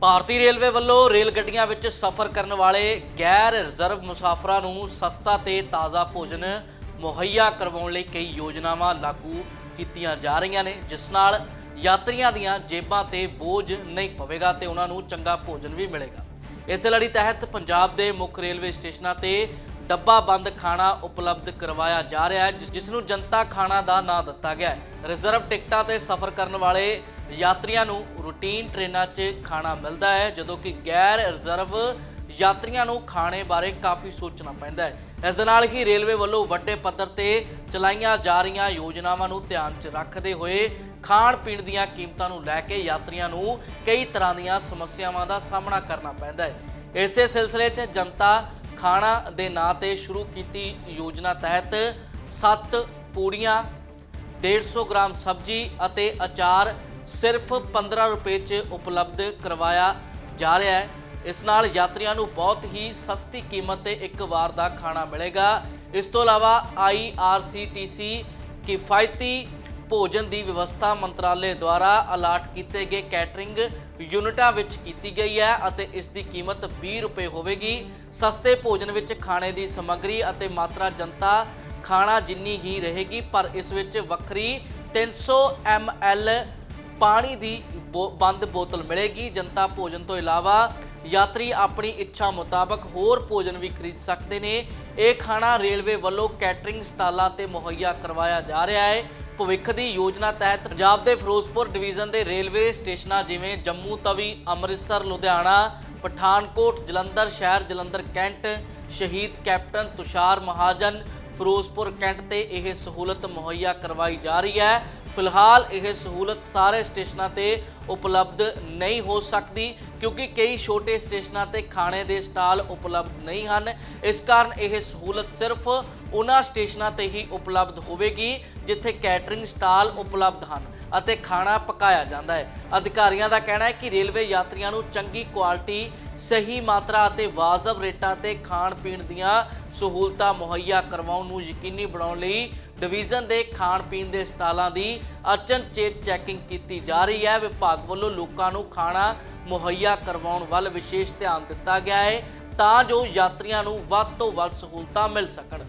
ਭਾਰਤੀ railway ਵੱਲੋਂ rail ਗੱਡੀਆਂ ਵਿੱਚ ਸਫ਼ਰ ਕਰਨ ਵਾਲੇ ਗੈਰ ਰਿਜ਼ਰਵ ਮੁਸਾਫਰਾਂ ਨੂੰ ਸਸਤਾ ਤੇ ਤਾਜ਼ਾ ਭੋਜਨ ਮੁਹੱਈਆ ਕਰਵਾਉਣ ਲਈ ਕਈ ਯੋਜਨਾਵਾਂ ਲਾਗੂ ਕੀਤੀਆਂ ਜਾ ਰਹੀਆਂ ਨੇ, ਜਿਸ ਨਾਲ ਯਾਤਰੀਆਂ ਦੀਆਂ ਜੇਬਾਂ ਤੇ ਬੋਝ ਨਹੀਂ ਪਵੇਗਾ ਤੇ ਉਹਨਾਂ ਨੂੰ ਚੰਗਾ ਭੋਜਨ ਵੀ ਮਿਲੇਗਾ। ਇਸ ਲੜੀ ਤਹਿਤ ਪੰਜਾਬ ਦੇ ਮੁੱਖ ਰੇਲਵੇ ਸਟੇਸ਼ਨਾਂ ਤੇ ਡੱਬਾ ਬੰਦ ਖਾਣਾ ਉਪਲਬਧ ਕਰਵਾਇਆ ਜਾ ਰਿਹਾ ਹੈ, ਜਿਸ- ਜਿਸ ਨੂੰ ਜਨਤਾ ਖਾਣਾ ਦਾ ਨਾਂ ਦਿੱਤਾ ਗਿਆ ਹੈ। ਰਿਜ਼ਰਵ ਟਿਕਟਾਂ ਤੇ ਸਫ਼ਰ ਕਰਨ ਵਾਲੇ ਯਾਤਰੀਆਂ ਨੂੰ ਰੂਟੀਨ ਟ੍ਰੇਨਾਂ 'ਚ ਖਾਣਾ ਮਿਲਦਾ ਹੈ, ਜਦੋਂ ਕਿ ਗੈਰ ਰਿਜ਼ਰਵ ਯਾਤਰੀਆਂ ਨੂੰ ਖਾਣੇ ਬਾਰੇ ਕਾਫੀ ਸੋਚਣਾ ਪੈਂਦਾ ਹੈ। ਇਸ ਦੇ ਨਾਲ ਹੀ ਰੇਲਵੇ ਵੱਲੋਂ ਵੱਡੇ ਪੱਧਰ ਤੇ ਚਲਾਈਆਂ ਜਾ ਰਹੀਆਂ ਯੋਜਨਾਵਾਂ ਨੂੰ ਧਿਆਨ 'ਚ ਰੱਖਦੇ ਹੋਏ ਖਾਣ ਪੀਣ ਦੀਆਂ ਕੀਮਤਾਂ ਨੂੰ ਲੈ ਕੇ ਯਾਤਰੀਆਂ ਨੂੰ ਕਈ ਤਰ੍ਹਾਂ ਦੀਆਂ ਸਮੱਸਿਆਵਾਂ ਦਾ ਸਾਹਮਣਾ ਕਰਨਾ ਪੈਂਦਾ ਹੈ। ਇਸੇ ਸਿਲਸਿਲੇ 'ਚ ਜਨਤਾ ਖਾਣਾ ਦੇ ਨਾਂ ਤੇ ਸ਼ੁਰੂ ਕੀਤੀ ਯੋਜਨਾ ਤਹਿਤ 7 ਪੂੜੀਆਂ 150 ਗ੍ਰਾਮ ਸਬਜ਼ੀ ਅਤੇ ਅਚਾਰ ਸਿਰਫ 15 ਰੁਪਏ 'ਚ ਉਪਲਬਧ ਕਰਵਾਇਆ ਜਾ ਰਿਹਾ ਹੈ। ਇਸ ਨਾਲ ਯਾਤਰੀਆਂ ਨੂੰ ਬਹੁਤ ਹੀ ਸਸਤੀ ਕੀਮਤ ਤੇ ਇੱਕ ਵਾਰ ਦਾ ਖਾਣਾ ਮਿਲੇਗਾ। ਇਸ ਤੋਂ ਇਲਾਵਾ IRCTC ਕਿਫਾਇਤੀ ਭੋਜਨ ਦੀ ਵਿਵਸਥਾ ਮੰਤਰਾਲੇ ਦੁਆਰਾ ਅਲਾਟ ਕੀਤੇ ਗਏ ਕੈਟਰਿੰਗ ਯੂਨਿਟਾਂ ਵਿੱਚ ਕੀਤੀ ਗਈ ਹੈ ਅਤੇ ਇਸ ਦੀ ਕੀਮਤ 20 ਰੁਪਏ ਹੋਵੇਗੀ। ਸਸਤੇ ਭੋਜਨ ਵਿੱਚ ਖਾਣੇ ਦੀ ਸਮੱਗਰੀ ਅਤੇ ਮਾਤਰਾ ਜਨਤਾ ਖਾਣਾ ਜਿੰਨੀ ਹੀ ਰਹੇਗੀ, ਪਰ ਇਸ ਵਿੱਚ ਵੱਖਰੀ 300 ml ਪਾਣੀ ਦੀ ਬੋ- ਬੰਦ ਬੋਤਲ ਮਿਲੇਗੀ। ਜਨਤਾ ਭੋਜਨ ਤੋਂ ਇਲਾਵਾ ਯਾਤਰੀ ਆਪਣੀ ਇੱਛਾ ਮੁਤਾਬਕ ਹੋਰ ਭੋਜਨ ਵੀ ਖਰੀਦ ਸਕਦੇ ਨੇ। ਇਹ ਖਾਣਾ ਰੇਲਵੇ ਵੱਲੋਂ ਕੈਟਰਿੰਗ ਸਟਾਲਾਂ ਤੇ ਮੁਹੱਈਆ ਕਰਵਾਇਆ ਜਾ ਰਿਹਾ ਹੈ। ਭਵਿੱਖ ਦੀ ਯੋਜਨਾ ਤਹਿਤ ਪੰਜਾਬ ਦੇ ਫਿਰੋਜ਼ਪੁਰ ਡਿਵੀਜ਼ਨ ਦੇ ਰੇਲਵੇ ਸਟੇਸ਼ਨਾਂ ਜਿਵੇਂ ਜੰਮੂ ਤਵੀ, ਅੰਮ੍ਰਿਤਸਰ, ਲੁਧਿਆਣਾ, ਪਠਾਨਕੋਟ, ਜਲੰਧਰ, ਸ਼ਹਿਰ ਜਲੰਧਰ, ਕੈਂਟ, ਸ਼ਹੀਦ ਕੈਪਟਨ ਤੁਸ਼ਾਰ ਮਹਾਜਨ ਫਿਰੋਜ਼ਪੁਰ ਕੈਂਟ ਤੇ ਇਹ ਸਹੂਲਤ ਮੁਹੱਈਆ ਕਰਵਾਈ ਜਾ ਰਹੀ ਹੈ। ਫਿਲਹਾਲ ਇਹ ਸਹੂਲਤ ਸਾਰੇ ਸਟੇਸ਼ਨਾਂ ਤੇ ਉਪਲਬਧ ਨਹੀਂ ਹੋ ਸਕਦੀ, ਕਿਉਂਕਿ ਕਈ ਛੋਟੇ ਸਟੇਸ਼ਨਾਂ ਤੇ ਖਾਣੇ ਦੇ ਸਟਾਲ ਉਪਲਬਧ ਨਹੀਂ ਹਨ। ਇਸ ਕਾਰਨ ਇਹ ਸਹੂਲਤ ਸਿਰਫ ਉਹਨਾਂ ਸਟੇਸ਼ਨਾਂ ਤੇ ਹੀ ਉਪਲਬਧ ਹੋਵੇਗੀ, ਜਿੱਥੇ ਕੈਟਰਿੰਗ ਸਟਾਲ ਉਪਲਬਧ ਹਨ ਅਤੇ ਖਾਣਾ ਪਕਾਇਆ ਜਾਂਦਾ ਹੈ। ਅਧਿਕਾਰੀਆਂ ਦਾ ਕਹਿਣਾ ਹੈ ਕਿ ਰੇਲਵੇ ਯਾਤਰੀਆਂ ਨੂੰ ਚੰਗੀ ਕੁਆਲਿਟੀ, ਸਹੀ ਮਾਤਰਾ ਅਤੇ ਵਾਜਬ ਰੇਟਾਂ ਤੇ ਖਾਣ ਪੀਣ ਦੀਆਂ ਸਹੂਲਤਾਂ ਮੁਹੱਈਆ ਕਰਵਾਉਣ ਨੂੰ ਯਕੀਨੀ ਬਣਾਉਣ ਲਈ ਡਿਵੀਜ਼ਨ ਦੇ ਖਾਣ ਪੀਣ ਦੇ ਸਟਾਲਾਂ ਦੀ ਅਚਨਚੇਤ ਚੈਕਿੰਗ ਕੀਤੀ ਜਾ ਰਹੀ ਹੈ। ਵਿਭਾਗ ਵੱਲੋਂ ਲੋਕਾਂ ਨੂੰ ਖਾਣਾ ਮੁਹੱਈਆ ਕਰਵਾਉਣ ਵੱਲ ਵਿਸ਼ੇਸ਼ ਧਿਆਨ ਦਿੱਤਾ ਗਿਆ ਹੈ ਤਾਂ ਜੋ ਯਾਤਰੀਆਂ ਨੂੰ ਵੱਧ ਤੋਂ ਵੱਧ ਸਹੂਲਤਾਂ ਮਿਲ ਸਕਣ।